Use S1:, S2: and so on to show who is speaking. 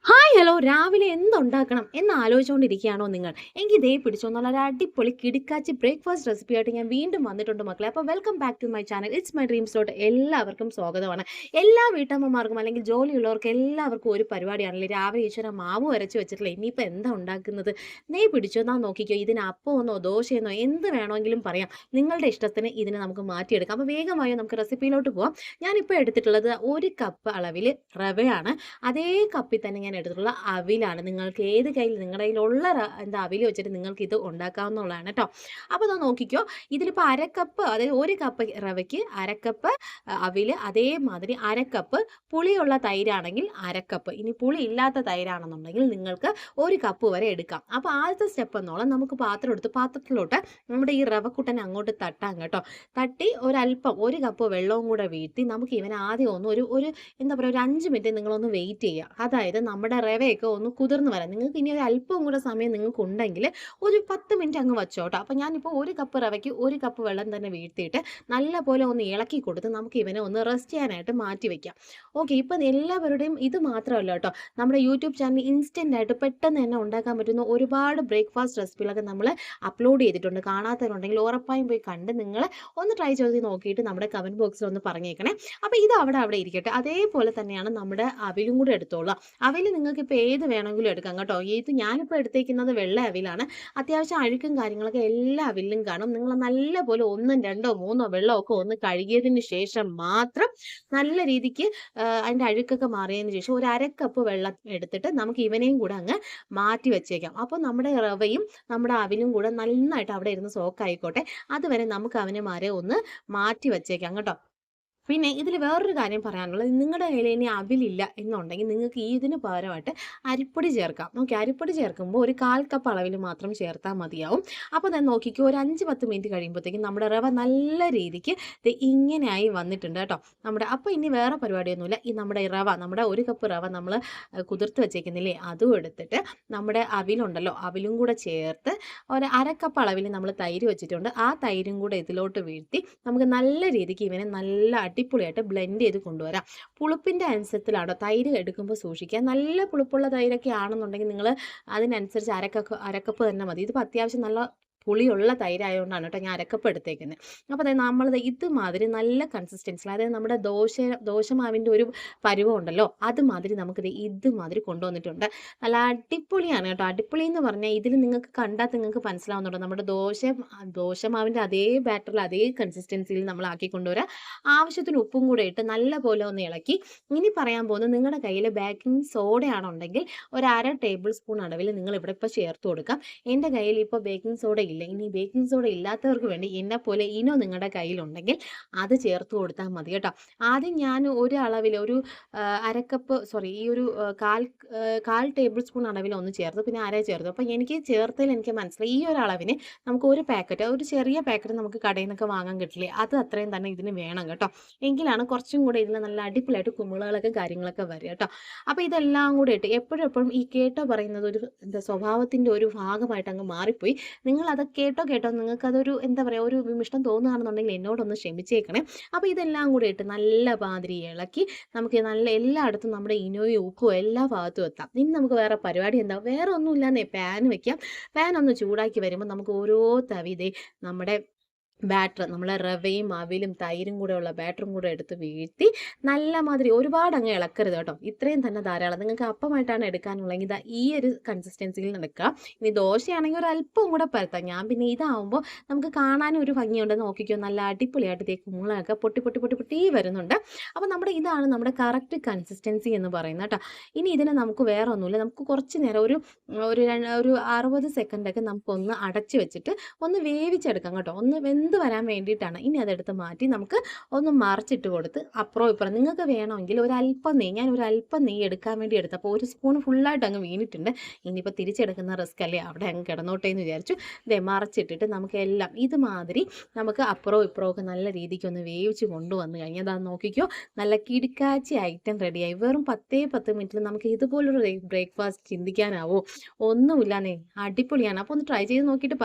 S1: Hi hello രാവിലെ എന്തുണ്ടാക്കണം എന്ന് ആലോചിച്ചുകൊണ്ടിരിക്കുകയാണോ നിങ്ങൾ? എങ്കിൽ ദേ പിടിച്ചോ എന്നുള്ള ഒരു അടിപൊളി കിടിക്കാച്ചി ബ്രേക്ക്ഫാസ്റ്റ് റെസിപ്പി ആയിട്ട് ഞാൻ വീണ്ടും വന്നിട്ടുണ്ട് മക്കളെ. അപ്പോൾ welcome back to my channel it's my dreams dot എല്ലാവർക്കും സ്വാഗതമാണ്. എല്ലാ വീട്ടമ്മമാർക്കും അല്ലെങ്കിൽ ജോലിയുള്ളവർക്ക് എല്ലാവർക്കും ഒരു പരിപാടിയാണല്ലേ? രാവിലെ ഈശ്വര മാവ് വരച്ച് വെച്ചിട്ടില്ല ഇനിയിപ്പോൾ എന്താ ഉണ്ടാക്കുന്നത്? നെയ് പിടിച്ചോ എന്നാ നോക്കിക്കോ. ഇതിന് അപ്പമെന്നോ ദോശയെന്നോ എന്ത് വേണമെങ്കിലും പറയാം. നിങ്ങളുടെ ഇഷ്ടത്തിന് ഇതിനെ നമുക്ക് മാറ്റിയെടുക്കാം. അപ്പോൾ വേഗമായോ നമുക്ക് റെസിപ്പിയിലോട്ട് പോവാം. ഞാനിപ്പോൾ എടുത്തിട്ടുള്ളത് ഒരു കപ്പ് അളവിൽ റവയാണ്. അതേ കപ്പിൽ തന്നെ ഞാൻ എടുത്തിട്ടുള്ള അവിലാണ്. നിങ്ങൾക്ക് ഏത് കയ്യിൽ നിങ്ങളുടെ കയ്യിലുള്ള എന്താ അവിൽ വെച്ചിട്ട് നിങ്ങൾക്ക് ഇത് ഉണ്ടാക്കാവുന്നതാണ് കേട്ടോ അപ്പോൾ അത് നോക്കിക്കോ. ഇതിലിപ്പോൾ അരക്കപ്പ് അതായത് ഒരു കപ്പ് റവയ്ക്ക് അരക്കപ്പ് അവിൽ അതേമാതിരി അരക്കപ്പ് പുളിയുള്ള തൈരാണെങ്കിൽ അരക്കപ്പ്. ഇനി പുളി ഇല്ലാത്ത തൈരാണെന്നുണ്ടെങ്കിൽ നിങ്ങൾക്ക് ഒരു കപ്പ് വരെ എടുക്കാം. അപ്പോൾ ആദ്യത്തെ സ്റ്റെപ്പ് എന്നോളം നമുക്ക് പാത്രം എടുത്ത് പാത്രത്തിലോട്ട് നമ്മുടെ ഈ റവക്കുട്ടനെ അങ്ങോട്ട് തട്ടാം കേട്ടോ. തട്ടി ഒരല്പം ഒരു കപ്പ് വെള്ളവും കൂടെ വീഴ്ത്തി നമുക്ക് ഇവനെ ആദ്യം ഒന്ന് ഒരു ഒരു എന്താ പറയുക ഒരു അഞ്ച് മിനിറ്റ് നിങ്ങളൊന്ന് വെയിറ്റ് ചെയ്യുക. അതായത് നമ്മുടെ റവയൊക്കെ ഒന്ന് കുതിർന്ന് വരാം. നിങ്ങൾക്ക് ഇനി ഒരു അല്പം കൂടെ സമയം നിങ്ങൾക്ക് ഉണ്ടെങ്കിൽ ഒരു പത്ത് മിനിറ്റ് അങ്ങ് വെച്ചോട്ടോ. അപ്പം ഞാനിപ്പോൾ ഒരു കപ്പ് റവയ്ക്ക് ഒരു കപ്പ് വെള്ളം തന്നെ വീഴ്ത്തിയിട്ട് നല്ല പോലെ ഒന്ന് ഇളക്കി കൊടുത്ത് നമുക്ക് ഇവനെ ഒന്ന് റെസ്റ്റ് ചെയ്യാനായിട്ട് മാറ്റി വെക്കാം. ഓക്കെ ഇപ്പം എല്ലാവരുടെയും ഇത് മാത്രമല്ല കേട്ടോ. നമ്മുടെ യൂട്യൂബ് ചാനൽ ഇൻസ്റ്റന്റ് ആയിട്ട് പെട്ടെന്ന് തന്നെ ഉണ്ടാക്കാൻ പറ്റുന്ന ഒരുപാട് ബ്രേക്ക്ഫാസ്റ്റ് റെസിപ്പികളൊക്കെ നമ്മൾ അപ്ലോഡ് ചെയ്തിട്ടുണ്ട്. കാണാത്തവരുണ്ടെങ്കിൽ ഉറപ്പായും പോയി കണ്ട് നിങ്ങൾ ഒന്ന് ട്രൈ ചെയ്ത് നോക്കിയിട്ട് നമ്മുടെ കമന്റ് ബോക്സിൽ ഒന്ന് പറഞ്ഞേക്കണേ. അപ്പോൾ ഇത് അവിടെ അവിടെ ഇരിക്കട്ടെ. അതേപോലെ തന്നെയാണ് നമ്മുടെ അവിലും കൂടെ എടുത്തോളുക. അവിൽ നിങ്ങൾക്ക് ഇപ്പോൾ ഏത് വേണമെങ്കിലും എടുക്കാം കേട്ടോ. ഇത് ഞാനിപ്പോൾ എടുത്തേക്കുന്നത് വെള്ള അവിലാണ്. അത്യാവശ്യം അഴുക്കും കാര്യങ്ങളൊക്കെ എല്ലാ അവിലും കാണും. നിങ്ങൾ നല്ലപോലെ ഒന്നും രണ്ടോ മൂന്നോ വെള്ളമോ ഒക്കെ ഒന്ന് കഴുകിയതിന് ശേഷം മാത്രം നല്ല രീതിക്ക് അതിന്റെ അഴുക്കൊക്കെ മാറിയതിന് ശേഷം ഒരു അരക്കപ്പ് വെള്ളം എടുത്തിട്ട് നമുക്ക് ഇവനെയും കൂടെ അങ്ങ് മാറ്റി വെച്ചേക്കാം. അപ്പോൾ നമ്മുടെ റവയും നമ്മുടെ അവിലും കൂടെ നന്നായിട്ട് അവിടെ ഇരുന്ന് സോക്കായിക്കോട്ടെ അതുവരെ നമുക്ക് അവനെ മാരെ ഒന്ന് മാറ്റി വെച്ചേക്കാം കേട്ടോ. പിന്നെ ഇതിൽ വേറൊരു കാര്യം പറയാനുള്ളത്. നിങ്ങളുടെ കയ്യിൽ ഇനി അവിലില്ല എന്നുണ്ടെങ്കിൽ നിങ്ങൾക്ക് ഈ ഇതിന് പകരമായിട്ട് അരിപ്പൊടി ചേർക്കാം. ഓക്കെ അരിപ്പൊടി ചേർക്കുമ്പോൾ ഒരു കാൽ കപ്പ് അളവിൽ മാത്രം ചേർത്താൽ മതിയാവും. അപ്പോൾ ഞാൻ നോക്കിക്കോ ഒരു അഞ്ച് പത്ത് മിനിറ്റ് കഴിയുമ്പോഴത്തേക്കും നമ്മുടെ റവ നല്ല രീതിക്ക് ഇങ്ങനെയായി വന്നിട്ടുണ്ട് കേട്ടോ. നമ്മുടെ അപ്പോൾ ഇനി വേറെ പരിപാടിയൊന്നുമില്ല. ഈ നമ്മുടെ റവ നമ്മുടെ ഒരു കപ്പ് റവ നമ്മൾ കുതിർത്ത് വെച്ചേക്കുന്നില്ലേ അതും എടുത്തിട്ട് നമ്മുടെ അവിലുണ്ടല്ലോ അവിലും കൂടെ ചേർത്ത് ഒരു അരക്കപ്പ് അളവിൽ നമ്മൾ തൈര് വെച്ചിട്ടുണ്ട്. ആ തൈരും കൂടെ ഇതിലോട്ട് വീഴ്ത്തി നമുക്ക് നല്ല രീതിക്ക് ഇവനെ നല്ല അടിപൊളിയായിട്ട് ബ്ലെൻഡ് ചെയ്ത് കൊണ്ടുവരാം. പുളിപ്പിന്റെ അനുസരിച്ചിലാണോ തൈര് എടുക്കുമ്പോൾ സൂക്ഷിക്കുക? നല്ല പുളിപ്പുള്ള തൈരൊക്കെ ആണെന്നുണ്ടെങ്കിൽ നിങ്ങൾ അതിനനുസരിച്ച് അരക്കപ്പ് അരക്കപ്പ് തന്നെ മതി. ഇതിപ്പോൾ അത്യാവശ്യം നല്ല പുളിയുള്ള തൈരായതുകൊണ്ടാണ് കേട്ടോ ഞാൻ അരക്കപ്പ് എടുത്തേക്കുന്നത് അപ്പോൾ അതായത് നമ്മൾ ഇതുമാതിരി നല്ല കൺസിസ്റ്റൻസിൽ അതായത് നമ്മുടെ ദോശ ദോശമാവിന്റെ ഒരു പരുവം ഉണ്ടല്ലോ അതുമാതിരി നമുക്കിത് ഇതുമാതിരി കൊണ്ടുവന്നിട്ടുണ്ട്. നല്ല അടിപൊളിയാണ് കേട്ടോ. അടിപൊളി എന്ന് പറഞ്ഞാൽ ഇതിൽ നിങ്ങൾക്ക് കണ്ടാൽ നിങ്ങൾക്ക് മനസ്സിലാവുന്നുണ്ടോ? നമ്മുടെ ദോശ ദോശമാവിന്റെ അതേ ബാറ്ററിൽ അതേ കൺസിസ്റ്റൻസിയിൽ നമ്മൾ ആക്കി കൊണ്ടുവരാം. ആവശ്യത്തിന് ഉപ്പും കൂടെ ഇട്ട് നല്ല പോലെ ഒന്ന് ഇളക്കി. ഇനി പറയാൻ പോകുന്നത് നിങ്ങളുടെ കയ്യിൽ ബേക്കിംഗ് സോഡയാണുണ്ടെങ്കിൽ ഒരു അര ടേബിൾ സ്പൂൺ അളവിൽ നിങ്ങൾ ഇവിടെ ഇപ്പോൾ ചേർത്ത് കൊടുക്കാം. എന്റെ കയ്യിൽ ഇപ്പോൾ ബേക്കിംഗ് സോഡ ഇല്ല. ഇനി ബേക്കിംഗ് സോഡ ഇല്ലാത്തവർക്ക് വേണ്ടി എന്നെ പോലെ ഇനോ നിങ്ങളുടെ കയ്യിലുണ്ടെങ്കിൽ അത് ചേർത്ത് കൊടുത്താൽ മതി കേട്ടോ. ആദ്യം ഞാൻ ഒരു അളവിൽ ഒരു അരക്കപ്പ് സോറി ഈ ഒരു കാൽ കാൽ ടേബിൾ സ്പൂൺ അളവിൽ ഒന്ന് ചേർത്ത്. പിന്നെ അര ചേർത്ത്. അപ്പോൾ എനിക്ക് ചേർത്തതിൽ എനിക്ക് മനസ്സിലായി. ഈ ഒരു അളവിന് നമുക്ക് ഒരു പാക്കറ്റ് ഒരു ചെറിയ പാക്കറ്റ് നമുക്ക് കടയിൽ നിന്നൊക്കെ വാങ്ങാൻ കിട്ടില്ലേ? അത് അത്രയും തന്നെ ഇതിന് വേണം കേട്ടോ. എങ്കിലാണ് കുറച്ചും കൂടെ ഇതിൽ നല്ല അടിപൊളിയായിട്ട് കുമിളകളൊക്കെ കാര്യങ്ങളൊക്കെ വരിക കേട്ടോ. അപ്പോൾ ഇതെല്ലാം കൂടെ ഇട്ട് എപ്പോഴും എപ്പോഴും ഈ കേട്ടോ പറയുന്നത് ഒരു എന്താ സ്വഭാവത്തിന്റെ ഒരു ഭാഗമായിട്ട് അങ്ങ് മാറിപ്പോയി. നിങ്ങൾ കേട്ടോ കേട്ടോ. നിങ്ങൾക്ക് അതൊരു എന്താ പറയുക ഒരു വിമിഷ്ടം തോന്നുകയാണെന്നുണ്ടെങ്കിൽ എന്നോടൊന്ന് ക്ഷമിച്ചേക്കണേ. അപ്പോൾ ഇതെല്ലാം കൂടെ ഇട്ട് നല്ല മാതിരി ഇളക്കി നമുക്ക് നല്ല എല്ലായിടത്തും നമ്മുടെ ഇനോയും ഉപ്പും എല്ലാ ഭാഗത്തും എത്താം. ഇനി നമുക്ക് വേറെ പരിപാടി എന്താ? വേറെ ഒന്നുമില്ലാന്നേ പാൻ വെക്കാം. പാൻ ഒന്ന് ചൂടാക്കി വരുമ്പോൾ നമുക്ക് ഓരോ തവിതേ നമ്മുടെ ബാറ്റർ നമ്മളെ റവയും അവിലും തൈരും കൂടെ ഉള്ള ബാറ്ററും കൂടെ എടുത്ത് വീഴ്ത്തി നല്ല മാതിരി ഒരുപാട് അങ്ങ് ഇളക്കരുത് കേട്ടോ. ഇത്രയും തന്നെ ധാരാളം. നിങ്ങൾക്ക് അപ്പമായിട്ടാണ് എടുക്കാനുള്ളതെങ്കിൽ ഇതാ ഈ ഒരു കൺസിസ്റ്റൻസിയിൽ എടുക്കുക ഇനി ദോശയാണെങ്കിൽ ഒരു അല്പം കൂടെ പരത്താം. ഞാൻ പിന്നെ ഇതാവുമ്പോൾ നമുക്ക് കാണാനും ഒരു ഭംഗിയുണ്ട്. നോക്കിക്കോ നല്ല അടിപൊളിയായിട്ട് തേക്ക് മുളകൊക്കെ പൊട്ടി പൊട്ടി പൊട്ടി പൊട്ടി വരുന്നുണ്ട്. അപ്പോൾ നമ്മുടെ ഇതാണ് നമ്മുടെ കറക്റ്റ് കൺസിസ്റ്റൻസി എന്ന് പറയുന്നത് കേട്ടോ. ഇനി ഇതിനെ നമുക്ക് വേറെ ഒന്നുമില്ല നമുക്ക് കുറച്ച് നേരം ഒരു ഒരു ഒരു അറുപത് സെക്കൻഡൊക്കെ നമുക്കൊന്ന് അടച്ചു വെച്ചിട്ട് ഒന്ന് വേവിച്ചെടുക്കാം കേട്ടോ. ഒന്ന് വെന്ത് വരാൻ വേണ്ടിയിട്ടാണ് ഇനി അതെടുത്ത് മാറ്റി നമുക്ക് ഒന്ന് മറിച്ചിട്ട് കൊടുത്ത് അപ്പുറം ഇപ്പുറം നിങ്ങൾക്ക് വേണമെങ്കിൽ ഒരു അല്പം നെയ്യ് ഞാൻ ഒരു അല്പം നെയ്യ് എടുക്കാൻ വേണ്ടി എടുത്തു അപ്പോൾ ഒരു സ്പൂൺ ഫുള്ളായിട്ട് അങ്ങ് വീണിട്ടുണ്ട്. ഇനിയിപ്പോൾ തിരിച്ചെടുക്കുന്ന റിസ്ക് അല്ലേ? അവിടെ അങ്ങ് കിടന്നോട്ടെ എന്ന് വിചാരിച്ചു. ദേ മറിച്ചിട്ടിട്ട് നമുക്ക് എല്ലാം ഇതുമാതിരി നമുക്ക് അപ്പുറവും ഇപ്പുറവും ഒക്കെ നല്ല രീതിക്ക് ഒന്ന് വേവിച്ച് കൊണ്ടുവന്ന് കഴിഞ്ഞാൽ അതാ നോക്കിക്കോ നല്ല കിടുക്കാച്ചി ഐറ്റം റെഡിയായി. വെറും പത്തേ പത്ത് മിനിറ്റിൽ നമുക്ക് ഇതുപോലൊരു ബ്രേക്ക്ഫാസ്റ്റ് ചിന്തിക്കാനാവോ? ഒന്നുമില്ലാന്നേ അടിപൊളിയാണ്. അപ്പോൾ ഒന്ന് ട്രൈ ചെയ്ത് നോക്കിയിട്ട്